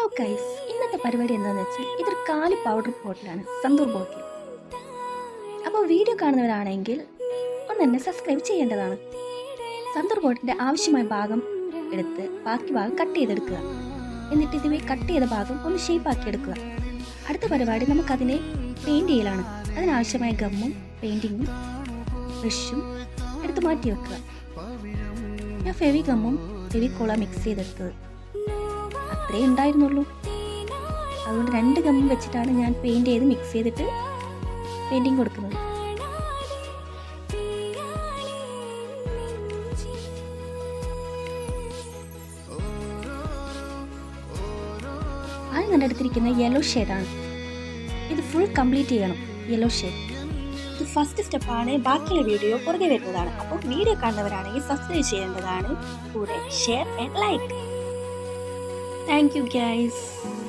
Hello guys ഇന്നത്തെ പരിപാടി എന്താണെന്ന് വെച്ചാൽ ഇതൊരു കാലി പൗഡർ ബോട്ടിലാണ് സന്തൂർ ബോട്ടിൽ അപ്പോൾ വീഡിയോ കാണുന്നവരാണെങ്കിൽ ഒന്ന് എന്നെ സബ്സ്ക്രൈബ് ചെയ്യേണ്ടതാണ്. സന്തൂർ ബോട്ടിന്റെ ആവശ്യമായ ഭാഗം എടുത്ത് ബാക്കി ഭാഗം കട്ട് ചെയ്തെടുക്കുക. എന്നിട്ട് ഇതിനെ കട്ട് ചെയ്ത ഭാഗം ഒന്ന് ഷേപ്പ് ആക്കി എടുക്കുക അടുത്ത പരിപാടി നമുക്കതിനെ പെയിന്റ് ചെയ്യലാണ്. അതിനാവശ്യമായ ഗമ്മും പെയിന്റിങ്ങും ബ്രഷും എടുത്ത് മാറ്റി വെക്കുക. ഞാൻ ഫെവി ഗമ്മും ഫെവി കോള മിക്സ് ചെയ്തെടുത്തത്. അത്രേ ഉണ്ടായിരുന്നുള്ളൂ. അതുകൊണ്ട് രണ്ട് ഗമ്മും വെച്ചിട്ടാണ് ഞാൻ പെയിന്റ് ചെയ്ത് മിക്സ് ചെയ്തിട്ട് പെയിന്റിങ് കൊടുക്കുന്നത്. ആദ്യം ഞാൻ എടുത്തിരിക്കുന്ന യെല്ലോ ഷെയ്ഡാണ് ഇത് ഫുൾ കംപ്ലീറ്റ് ചെയ്യണം യെല്ലോ ഷെയ്ഡ് ഇത് ഫസ്റ്റ് സ്റ്റെപ്പാണ് ബാക്കിയുള്ള വീഡിയോ പുറകെ വരുന്നതാണ്. അപ്പോൾ വീഡിയോ കാണുന്നവരാണെങ്കിൽ സബ്സ്ക്രൈബ് ചെയ്യേണ്ടതാണ്. കൂടെ share and like Thank you guys.